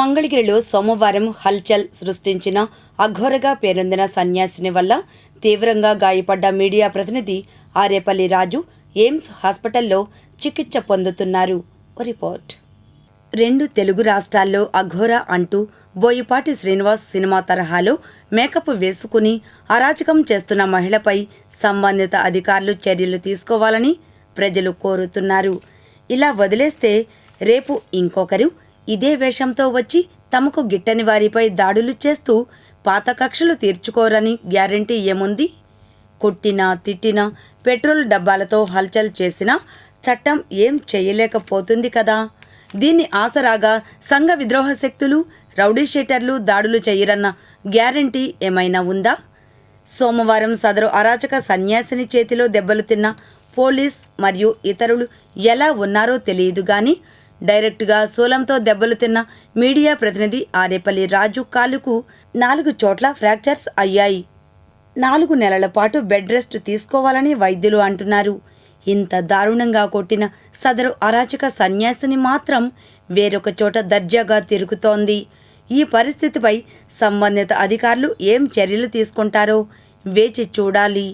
మంగళగిరిలో సోమవారం హల్చల్ సృష్టించిన అఘోరగా పేరొందిన సన్యాసిని వల్ల తీవ్రంగా గాయపడ్డ మీడియా ప్రతినిధి ఆరేపల్లి రాజు ఎయిమ్స్ హాస్పిటల్లో చికిత్స పొందుతున్నారు. రిపోర్ట్. రెండు తెలుగు రాష్ట్రాల్లో అఘోర అంటూ బోయపాటి శ్రీనివాస్ సినిమా తరహాలో మేకప్ వేసుకుని అరాచకం చేస్తున్న మహిళపై సంబంధిత అధికారులు చర్యలు తీసుకోవాలని ప్రజలు కోరుతున్నారు. ఇలా వదిలేస్తే రేపు ఇంకొకరు ఇదే వేషంతో వచ్చి తమకు గిట్టని వారిపై దాడులు చేస్తూ పాత కక్షలు తీర్చుకోరని గ్యారంటీ ఏముంది? కొట్టినా తిట్టినా పెట్రోల్ డబ్బాలతో హల్చల్ చేసినా చట్టం ఏం చేయలేకపోతుంది కదా? దీన్ని ఆసరాగా సంఘ విద్రోహ శక్తులు రౌడీషేటర్లు దాడులు చేయరన్న గ్యారంటీ ఏమైనా ఉందా? సోమవారం సదరు అరాచక సన్యాసిని చేతిలో దెబ్బలు తిన్న పోలీస్ మరియు ఇతరులు ఎలా ఉన్నారో తెలియదు గాని డైరెక్ట్గా సూలంతో దెబ్బలు తిన్న మీడియా ప్రతినిధి ఆరేపల్లి రాజు కాలుకు నాలుగు చోట్ల ఫ్రాక్చర్స్ అయ్యాయి. నాలుగు నెలల పాటు బెడ్ రెస్ట్ తీసుకోవాలని వైద్యులు అంటున్నారు. ఇంత దారుణంగా కొట్టిన సదరు అరాచక సన్యాసిని మాత్రం వేరొక చోట దర్జాగా తిరుగుతోంది. ఈ పరిస్థితిపై సంబంధిత అధికారులు ఏం చర్యలు తీసుకుంటారో వేచి చూడాలి.